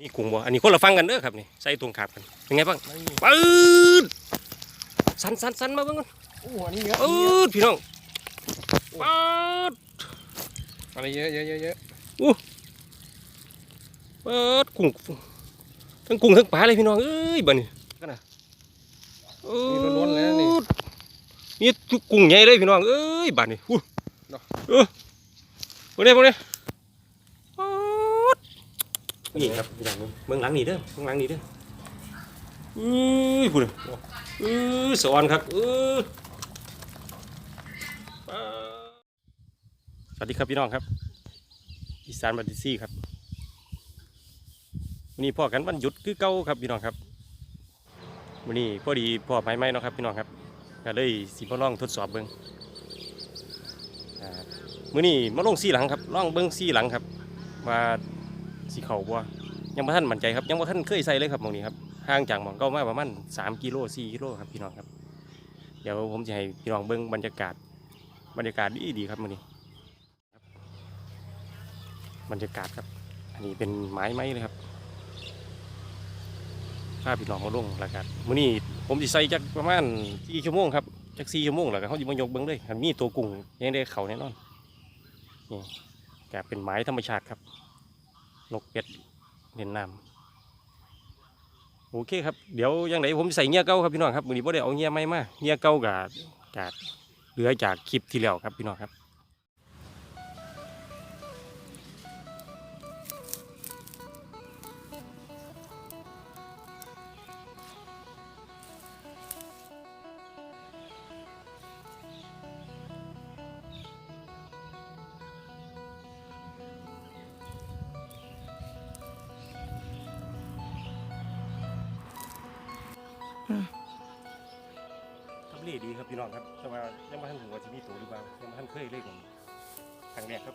นี่กุ้งบ่อันนี้คนละฟังกันเด้อครับนี่ใส่ตรงขาบกันเป็นไงบ้างไม่ปืดสันสันสันมาเบิ่งกันโอ้อันนี้เยอะปืดพี่น้องปืดอันนี้เยอะเยอะเยอะเยอะปืดกุ้งทั้งกุ้งทั้งปลาเลยพี่น้องเอ้ยบัดนี้กันนะเอ้มีล้วนๆเลยนะนี่นี่ทุกกุ้งใหญ่เลยพี่น้องเอ้ยบัดนี้อู้เนาะเออพวกนี้พวกนี้ปืด นี่ครับพี่น้องเบิ่งหลังนี่เด้อเบิ่งหลังนี่เด้อเอ้ยพูดเลยเออสอนครับเออสวัสดีครับพี่น้องครับ อีสานบัตติซี่ครับวันนี้พ่อกันวันหยุดคือเก่าครับพี่น้องครับวันนี้พอดีพ่อไม้ไม้เนาะครับพี่น้องครับก็เลยสิมาลองทดสอบเบิ้งอ่ามื้อนี้มาลงซี่หลังครับล่องเบิ้งซี่หลังครับว่า สีเขาบ่ยังบ่ทันมั่นใจครับยังบ่ทันเคยใส่เลยครับมองนี้ครับห่างจากมองก่ามาประมาณ3กิโล4กิโลครับพี่น้องครับ เดี๋ยวผมจะให้พี่น้องเบิ้งบรรยากาศบรรยากาศดีดีๆครับมื้อนี้บรรยากาศครับ อันนี้เป็นไม้ไม้เลยครับภาพพี่น้องมาลงแล้วกันมื้อนี้ผมจะใส่จักประมาณสี่ชั่วโมงครับจักสี่ชั่วโมงแล้วก็เขาจะมายกเบิ้งเลยอันมีตัวกุ้งยังได้เขาแน่นอนนี่แกเป็นไม้ธรรมชาติครับ นกเป็ดเล่นน้ำโอเคครับเดี๋ยวยังไงผมใส่เงี้ยเก่าครับพี่น้องครับมือนี้บ่ได้เอาเงี้ยใหม่มาเงี้ยเก่ากับกาดเหลือจากคลิปที่แล้วครับพี่น้องครับ เลดีครับพี่น้องครับ แต่ว่ายังไม่ทันหัวจะมีตัวหรือเปล่ายังไม่ทันเคยเล่นผมครั้งแรกครับ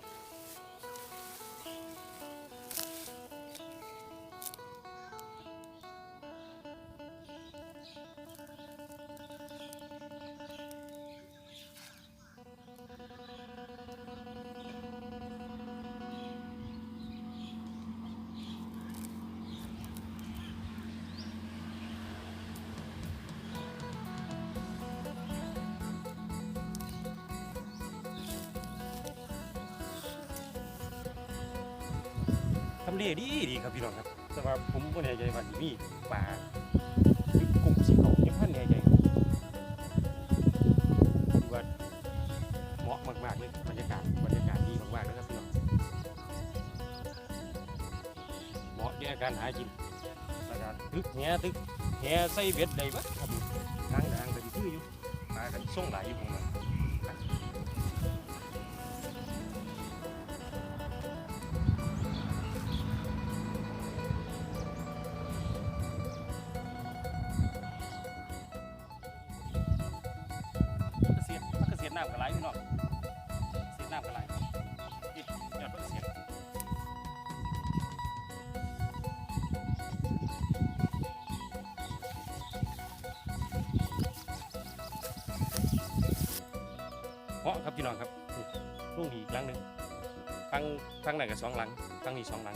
เลดีดีครับพี่น้องครับ แต่ว่าผมก็แน่ใจว่าสิมีปลาหรือกลุ่มสีเขายังพันแน่ใจครับถือว่าเหมาะมากๆเลยบรรยากาศบรรยากาศดีมากๆเลยครับพี่น้องเหมาะในการหากินแล้วก็ตึกแหตึกแหใส่เบ็ดได้เบัดครับทางทางก็สิคืออยู่ปลากันส่งหลายอยู่ ลูกนี้อีกหลังหนึ่งฟังฟังไหนกับสองหลังฟังนี้สองหลัง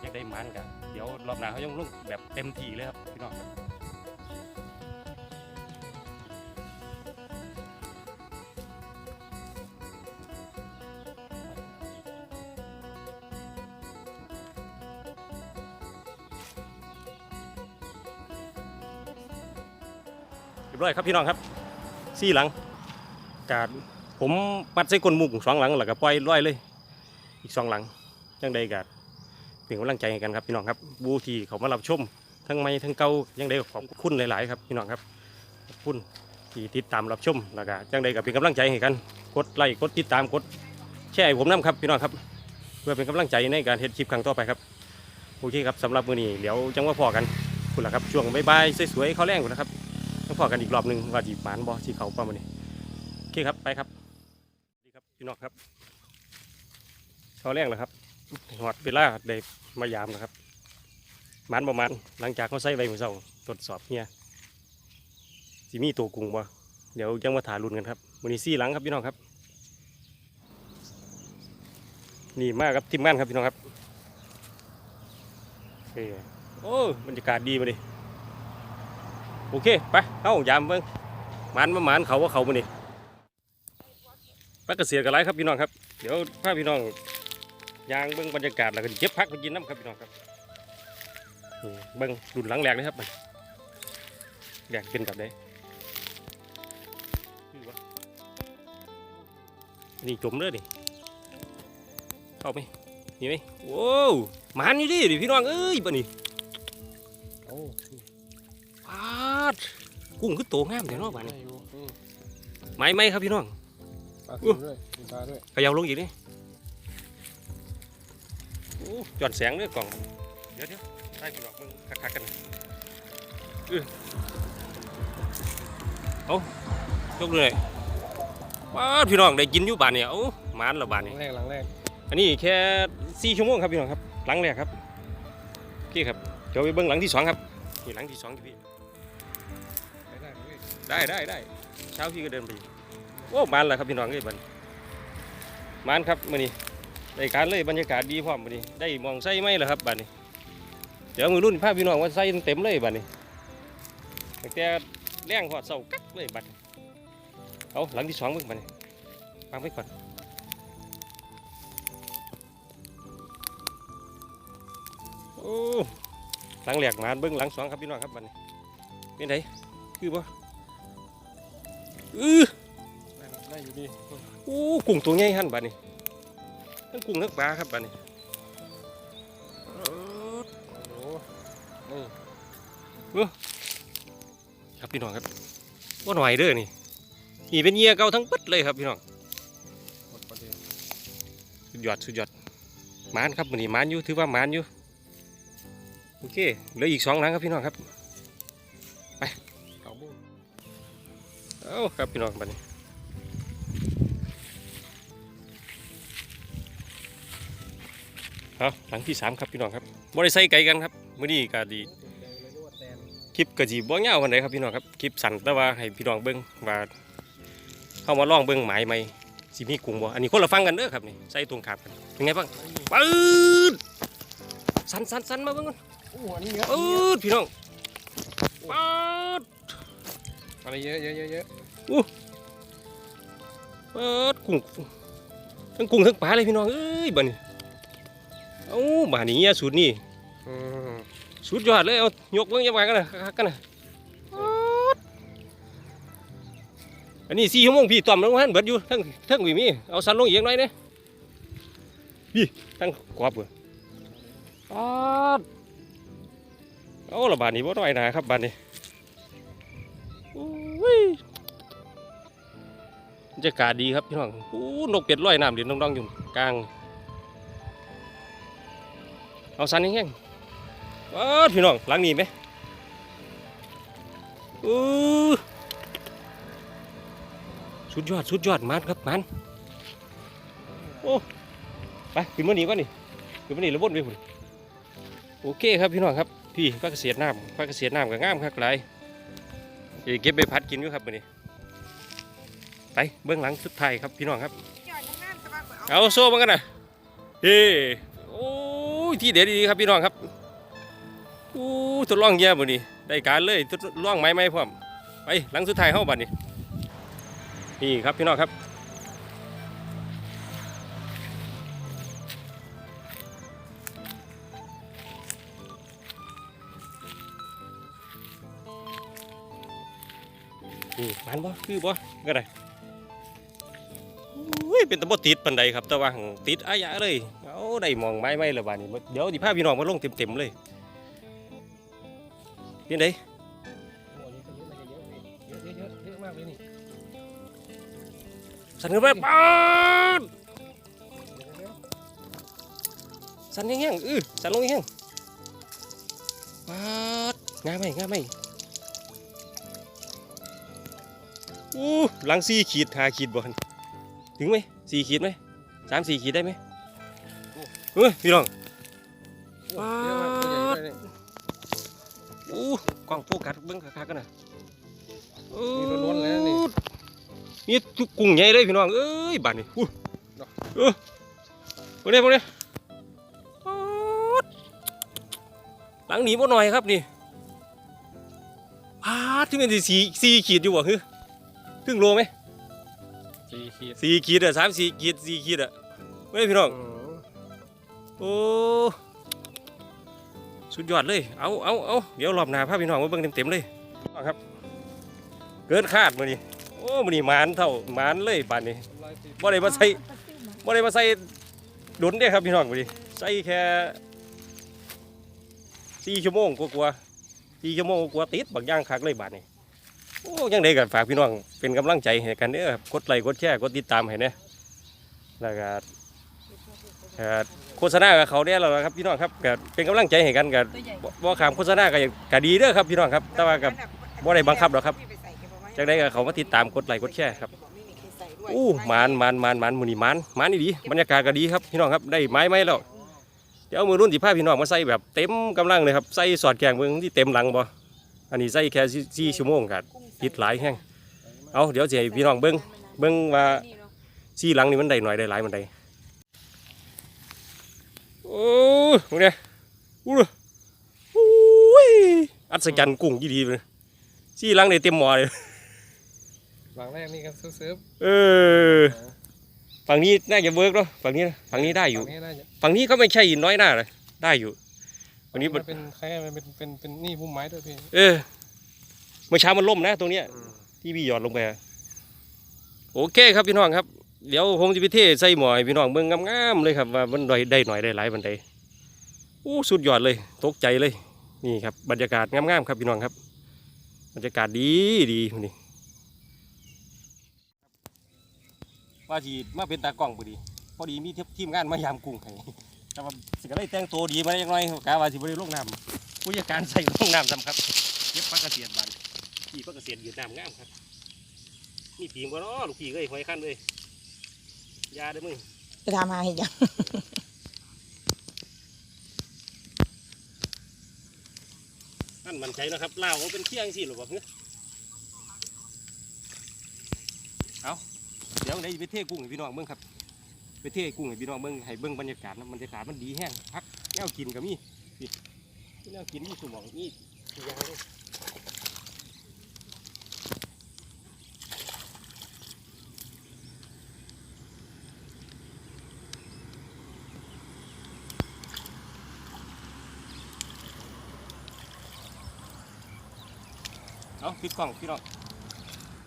อยากได้หมันกันเดี๋ยวรอบหน้าเขายังลงแบบเต็มที่เลยครับพี่น้องเรียบร้อยครับพี่น้องครับสี่หลังกาด ผมมัดใส่ก้นมุกสองหลังแล้วก็ปล่อยร้อยเลย อีกสองหลังจังใดกาดเป็นกำลังใจให้กันครับพี่น้องครับบูที่เขามารับชม ทั้งไม่ทั้งเกายังใดก็ขอบคุณหลาย ๆ ครับพี่น้องครับขอบคุณที่ติดตามรับชมแล้วก็จังใดก็เป็นกำลังใจให้กันกดไลค์กดติดตามกดแชร์ให้ผมน้ำครับพี่น้องครับ เพื่อเป็นกำลังใจในการเฮ็ดคลิปครั้งต่อไปครับโอเคครับสำหรับมื้อนี้เดี๋ยวจังว่าพอกันคุณล่ะครับช่วงบ๊ายๆสวยๆเขาแรงคุณนะครับต้องพอกันอีกรอบหนึ่งว่าจีบหมานบอสีเขาประมาณนี้โอเคครับไปครับ พี่น้องครับเขาแรกแล้วครับหอดเวลาเด็มายามนะครับมันประมาณหลังจากเขาใส่ใบมือเสาตรวจสอบเนี่ยสีมีตัวกุ้งบ่เดี๋ยวยังมาถารุนกันครับมือนี้ซี่หลังครับพี่น้องครับ นี่มากครับทีมงานครับพี่น้องครับเออโอ้บรรยากาศดีมาดิโอเคไปเข้ายามเบิ่งมันมาหมันเขาว่าเขามาดิ พักเกษียณกันไรครับพี่น้องครับ เดี๋ยวพาพี่น้องยางเบิ่งบรรยากาศแล้วก็เก็บพักไปกินน้ำครับพี่น้องครับนี่เบิ่งรุ่นหลังแรกนะครับมันแรกเป็นกับได้คือวะนี่จมเลยดิเข้าไหมนี่ไหมโว้วหมันอยู่ดิดิพี่น้องเอ้ยบ่นี่โอ้ปาดกุ้งคือโตงามแต่เนาะบ้านได้นี้อยู่อืมไม้ไหมครับพี่น้อง ปลาขึ้นด้วยมีปลาด้วยเขยาวลงอีกนี่โอ้จอดแสงเด้อกล่อง เดี๋ยวเดี๋ยวใต้พี่น้องมึงคักๆกันเออเอายกเลยว้าดพี่น้องได้กินอยู่บ้านเนี่ยเอ้าหมานและบ้านหลันี่งแรกหลังแรกอันนี้แค่สี่ชั่วโมงครับพี่น้องครับ หลังแรกครับโอเคครับเดี๋ยวไปเบิ้งหลังที่สองครับนี่หลังที่สองที่พี่ไปได้ไหมพี่ได้ได้ได้เช้าพี่ก็เดินไป โอ้มันแล้วครับพี่น้องเอ้ยบันมันครับมื้อนี้ได้การเลยบรรยากาศดีพร้อมมื้อนี้ได้มองไส้ไหมล่ะครับบัดนี้ เดี๋ยวมือรุ่นพาพพี่น้องว่าไส้เต็มเลยบัดนี้แต่แรงหอดเสากักเลยบันเอาหลังที่สองเบิ่งบัดนี้ฟังไปก่อนโอ้หลังแหลกมานเบิ่งหลังสองครับพี่น้องครับบัดนี้เป็นไงคือบ่อือ ได้ครับได้อยู่ดีโอ้กุ้งตัวใหญ่หั่นบัดนี้ทั้งกุ้งทั้งปลาครับบัดนี้เอิ้ดโอ้นี่ครับพี่น้องครับว่าหน่อยเด้อนี่นี่เป็นเยื่อเก่าทั้งปึ๊ดเลยครับพี่น้องหยวสุดยอดสุดยอดมานครับมื้อนี้มานอยู่ถือว่ามานอยู่โอเคเหลืออีกสองหลังครับพี่น้องครับเก่าบุ้งเอาครับพี่น้องบัดนี้ เอาหลังที่สามครับพี่น้องครับบ่ได้ใส่ไก่กันครับมื้อนี้ก็ดีคลิปก็สิบ่ยาวปานใดครับพี่น้องครับคลิปสั้นแต่ว่าให้พี่น้องเบิ่งว่าเข้ามาลองเบิ่งหมายใหมสิมีกุ้งบ่อันนี้คนละฟังกันเด้อครับนี่ใส่ตรงขามกันเป็นไงบ้างปืดสั้นสั้นสั้นมาเบิ่งก่อนโอ้อันนี้เยอะปื๊ดพี่น้องปืดอะไรเยอะเยอะเยอะเยอะปื๊ดกุ้งทั้งกุ้งทั้งปลาเลยพี่น้องเอ้ยบันี้ เอ้าบาดนี้เนี่ยสูตรนี่อืมสุดยอดเลยเอายกเบิ่งยังไงกันนะคักๆกันนะปื๊ดอันนี้สี่ชั่วโมงพี่ต้อมลงมาหันเบิดอยู่ทั้งทั้งวิมีเอาสันลงอีกหน่อยเด้พี่ทั้งกรอบเบิดปาดเอาละบาดนี้บ่น้อยหนาครับบาดนี้อุ้ยบรรยากาศดีครับพี่น้องอู้นกเป็ดลอยน้ำเด่นน้องๆอยู่กลาง เอาสันแห้งๆว้าวพี่น้องหลังนี้ไหมอู้สุดยอดสุดยอดมันครับมันโอ้ไปขึ้นมาหนีก่อนนี่ขึ้นมาหนีแล้ววนไปพุ่นโอเคครับพี่น้องครับพี่พักเกษตรน้ำพักเกษตรน้ำก็งามครับหลายสิเก็บไปพัดกินอยู่ครับมื้อนี้ไปเบื้องหลังสุดท้ายครับพี่น้องครับ เอาโซ่มากันนะเฮ้โอ้ย ที่เด็ดดีครับพี่น้องครับอู้ทดลองแย่บ่นี่ได้การเลยทดลองไม้ไม้พร้อมไปหลังสุดท้ายเข้าบัดนี้นี่ครับพี่น้องครับนี่มันบ่คือบ่ก็ได้เป็นตะบ่ติดปันใดครับแต่ว่าติดอายะเลย เอาได้มองไม้ไม้ละบาดนี้เดี๋ยวสิพาพี่น้องมาลงเต็มๆเลยเป็นไงโอ้อันนี้ก็เยอะน่าจะเยอะพี่เยอะเยอะเยอะมากเลยนี่สั่นไปปาดเดี๋ยสั่นแห้งๆเออสั่นลงแห้งปาดงามไหมงามไหมอู้หลังสี่ขีดหาขีดบ่คันถึงไหมสี่ขีดไหมสามสี่ขีดได้ไหม เฮ้ยพี่น้องโอ้เยอะมากตัวใหญ่ด้วยนี่อู้กล้องโฟกัสเบิ้งคักๆกันนะมีล้วนๆเลยนะนี่นี่ทุกกุ้งใหญ่เลยพี่น้องเอ้ยบานนี่อู้เนาะเออพวกนี้พวกนี้ป๊าดหลังหนีบ่หน่อยครับนี่พาดที่มันสิสี่สี่ขีดอยู่บ่ฮึครึ่งโลไหมสี่ขีดสี่ขีดอะสามสี่ขีดสี่ขีดอะเฮ้ยพี่น้องอืม โอ้สุดยอดเลย เอาเอาเอาเดี๋ยวรอบหน้าพาพี่น้องมาเบิ่งเต็มๆเลยเอาครับ เกินคาดมื้อนี้โอ้มื้อนี้หมานเท่ามานเลยบาดนี้บ่ได้มาใส่บ่ได้มาใส่ดุนเด้ครับพี่น้องมื้อนี้ใส่แค่4ชั่วโมงกว่าๆ4ชั่วโมงกว่าติดบักอย่างคักเลยบาดนี้โอ้ยังได้ก็ฝากพี่น้องเป็นกำลังใจให้กันเด้อครับกดไลค์กดแชร์กดติดตามให้แหนะแล้วก็ โฆษณากับเขาได้แล้วล่ะครับพี่น้องครับก็เป็นกำลังใจให้กันก็บ่บ่ขามโฆษณาก็ก็ดีเด้อครับพี่น้องครับ แต่ว่าก็บ่ได้บังคับหรอกครับจังไดก็เขามาติดตามกดไลค์กดแชร์ครับอู้หมานหมานหมานหมานมือนี่หมานหมานนี่ดีบรรยากาศก็ดีครับพี่น้องครับได้ไม้ไหมแล้วเดี๋ยวมือรุ่นสิพาพี่น้องมาใส่แบบเต็มกำลังเลยครับใส่สอดแกงเบิ่งที่เต็มหลังบ่อันนี้ใส่แค่สี่ชั่วโมงกัติดหลายแห้งเอาเดี๋ยวสิให้พี่น้องเบิ่งเบิ่งว่าสี่หลังนี่มันได้หน่อยได้หลายมันได้ โอ้พวกเนี้ยอู้เลยอุ้ยอัศจรรย์กุ้งยี่ดีเลยสี่หลังได้เต็มหม้อเลยหลังแรกนี่ก็ซื้อเออฝั่งนี้น่าจะเวิร์กเนาะฝั่งนี้นะฝั่งนี้ได้อยู่ ฝั่งนี้น่าจะฝั่งนี้ก็ไม่ใช่น้อยหน้าเลยได้อยู่ฝั่งนี้มันเป็นคล้ายๆมันเป็นเป็นเป็นนี่พุ่มไม้ด้วยพี่เออเมื่อเช้ามันล่มนะตรงเนี้ยที่พี่หยอดลงไปอะโอเคครับพี่น้องครับ เดี๋ยวผมจะไปเทใส่หมอให้พี่น้องเบิ่งงามๆเลยครับว่ามันได้ได้หน่อยได้หลายบันไดอู้สุดยอดเลยตกใจเลยนี่ครับบรรยากาศงามๆครับพี่น้องครับ บรรยากาศดีดีนี่ว่าจีมาเป็นตากล้องพอดีพอดีมีทีมงานมายามกุ้งให้แต่ว่าสิก็ได้แต่งตัวดีมาได้ยังไงกะว่าสิบ่ได้ลงน้ำผู้จัดการใส่ลงน้ำทำครับเก็บพักเกษียณบานพี่พักเกษียณยืนน้ำงามครับมีปีมบ่เนาะลูกพี่เอ้ยหอยขั้นเลย ยาเด้อมึงไปทำหาเห็นยังนั่นมันใจนะครับลาวเขาเป็นเที่ยงสิหรือเปล่าเฮ้ยเอาเดี๋ยวได้ไปเทกุ้งให้พี่น้องเบิ่งครับ ไปเทกุ้งให้พี่น้องเบิ่งให้เบิ่งบรรยากาศนะบรรยากาศมันดีแห้งพักแนวกินก็มีนี่แนวกินมีสมองนี่ทุกอย่า เลยเอาปิดกล้องพี่น้อง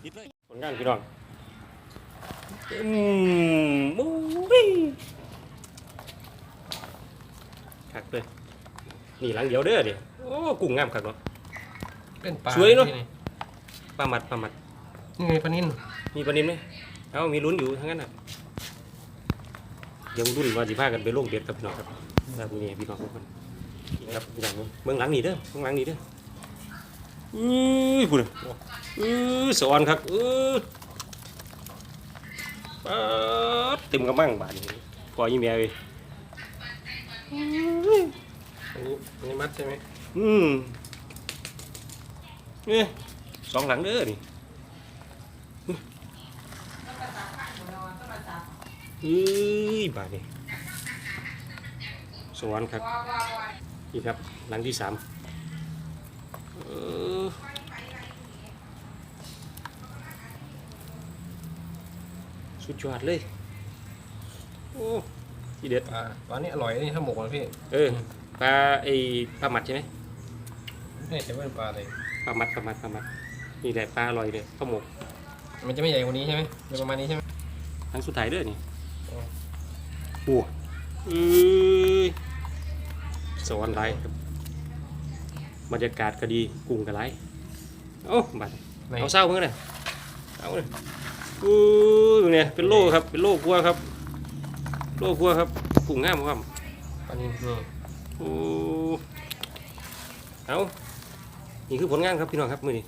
ปิดเลยผลงานพี่น้องอืมมูวี่คักเลยนี่หลังเดียวเด้อเดี๋ยวโอ้กุ้งงามคักเนาะ เป็นปลาสวยเนอะพี่ปลาหมัดปลาหมัด นี่ไงปลานิ่นมีปลานิ่มไหมเอามีลุ้นอยู่ทั้งนั้นอะเดี๋ยังรุ่นว่าสิพากันไปลงเบ็ดกับพี่น้องครับแบบนี้พี่น้องทุกคนนี่ครับพี่น้องเมืองหลังนี่เด้อเมืองหลังนี่เด้อ อื้อพูดอื้อสวรรค์ครับอื้อป๊าดเต็มกระมังบาดนี้พอยี่เมียเลยอันนี้อันนี้มัดใช่ไหมอืมเนี่ยสองหลังเด้อนี่เอ้ยบาดนี้สวรรค์ครับนี่ครับหลังที่สามเออ สุดยอดเลย โอ้ทีเด็ด ปลาปลานี่อร่อยนี่ถ้าหมกนะพี่เออ ปลาไอ้ปลาหมัดใช่ไหมนี่จะเป็นปลาอะไรปลาหมัดปลาหมัดปลาหมัดนี่แหละปลาอร่อยเลยข้าวหมกมันจะไม่ใหญ่กว่านี้ใช่ไหมจะประมาณนี้ใช่ไหมทั้งสุดท้ายเด้อนี่อ๋อโอ้เอ้ยสวรรค์ไรครับ บรรยากาศก็ดีกุ้งก็ไรเอ้าบัดไหนเอาเศร้าเพิ่งเลยเอาเลยอู้ยเนี่ยเป็นโล่ครับเป็นโล่ครัวครับ โล่ครัวครับกุ้งงามครับปลานิ่นนี่โอ้เอานี่คือผลงานครับพี่น้องครับมือนี้